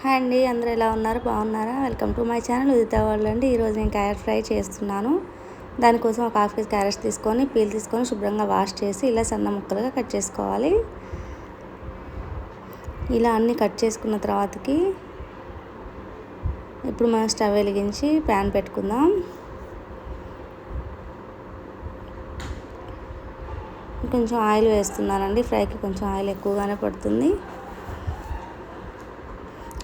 Hi అండి అందరూ ఎలా ఉన్నారు? బాగున్నారా? Welcome to my channel Udita వాళ్ళు అండి. ఈరోజు నేను క్యారెట్ ఫ్రై చేస్తున్నాను. దానికోసం ఒక హాఫ్ కేజీ క్యారెట్స్ తీసుకొని పీల్ తీసుకొని శుభ్రంగా వాష్ చేసి ఇలా సన్న ముక్కలుగా కట్ చేసుకోవాలి. ఇలా అన్నీ కట్ చేసుకున్న తర్వాతకి ఇప్పుడు మనం స్టవ్ వెలిగించి ప్యాన్ పెట్టుకుందాం. కొంచెం ఆయిల్ వేస్తున్నానండి. ఫ్రైకి కొంచెం ఆయిల్ ఎక్కువగానే పడుతుంది.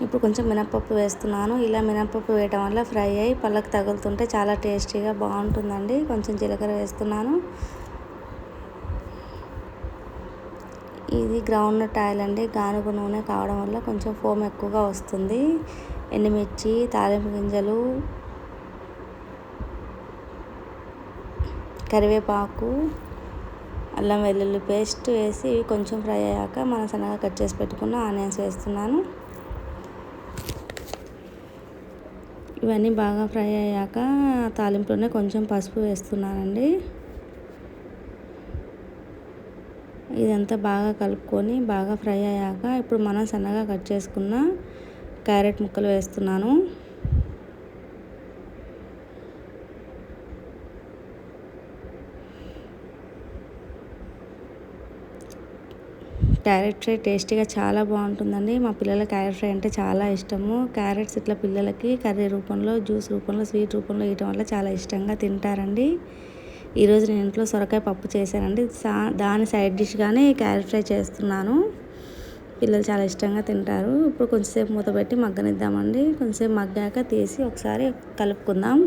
ఇప్పుడు కొంచెం మినప్పప్పు వేస్తున్నాను. ఇలా మినప్పప్పు వేయటం వల్ల ఫ్రై అయ్యి పళ్ళకి తగులుతుంటే చాలా టేస్టీగా బాగుంటుందండి. కొంచెం జీలకర్ర వేస్తున్నాను. ఇది గ్రౌండ్ నట్ ఆయిల్ అండి. గానుగ నూనె కావడం వల్ల కొంచెం ఫోమ్ ఎక్కువగా వస్తుంది. ఎండుమిర్చి తాలింపు గింజలు కరివేపాకు అల్లం వెల్లుల్లి పేస్ట్ వేసి కొంచెం ఫ్రై అయ్యాక మనం సన్నగా కట్ చేసి పెట్టుకున్న ఆనియన్స్ వేస్తున్నాను. ఇవన్నీ బాగా ఫ్రై అయ్యాక తాలింపులోనే కొంచెం పసుపు వేస్తున్నానండి. ఇదంతా బాగా కలుపుకొని బాగా ఫ్రై అయ్యాక ఇప్పుడు మనం సన్నగా కట్ చేసుకున్న క్యారెట్ ముక్కలు వేస్తున్నాను. క్యారెట్ ఫ్రై టేస్టీగా చాలా బాగుంటుందండి. మా పిల్లల క్యారెట్ ఫ్రై అంటే చాలా ఇష్టము. క్యారెట్స్ ఇట్లా పిల్లలకి కర్రీ రూపంలో జ్యూస్ రూపంలో స్వీట్ రూపంలో వేయటం వల్ల చాలా ఇష్టంగా తింటారండి. ఈరోజు నేను ఇంట్లో సొరకాయ పప్పు చేశానండి. దాని సైడ్ డిష్గానే క్యారెట్ ఫ్రై చేస్తున్నాను. పిల్లలు చాలా ఇష్టంగా తింటారు. ఇప్పుడు కొంచెంసేపు మూత పెట్టి మగ్గనిద్దామండి. కొంచెంసేపు మగ్గాక తీసి ఒకసారి కలుపుకుందాం.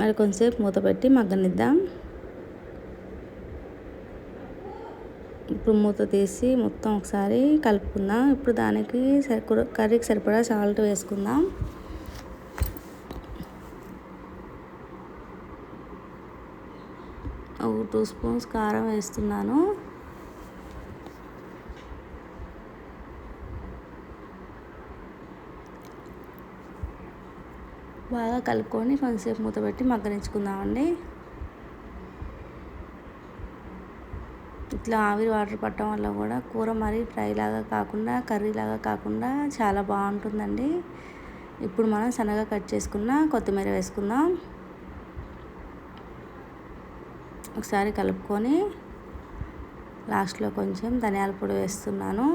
మరి కొంచెంసేపు మూత పెట్టి మగ్గనిద్దాం. ఇప్పుడు మూత తీసి మొత్తం ఒకసారి కలుపుకుందాం. ఇప్పుడు దానికి కర్రీకి సరిపడా సాల్ట్ వేసుకుందాం. ఒక టూ స్పూన్స్ కారం వేస్తున్నాను. బాగా కలుపుకొని కొంచెంసేపు మూత పెట్టి మగ్గనించుకుందామండి. ఇట్లా ఆవిరి వాటర్ పట్టడం వల్ల కూడా కూర మరీ ఫ్రై లాగా కాకుండా కర్రీ లాగా కాకుండా చాలా బాగుంటుందండి. ఇప్పుడు మనం సన్నగా కట్ చేసుకున్న కొత్తిమీర వేసుకుందాం. ఒకసారి కలుపుకొని లాస్ట్లో కొంచెం ధనియాల పొడి వేస్తున్నాను.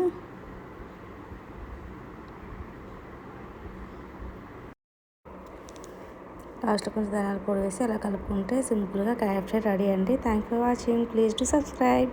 లాస్ట్లో కొంచెం ధనియాల పొడి వేసి అలా కలుపుకుంటే సింపుల్గా క్యారెట్ ఫ్రై రెడీ అండి. Thank for watching please to subscribe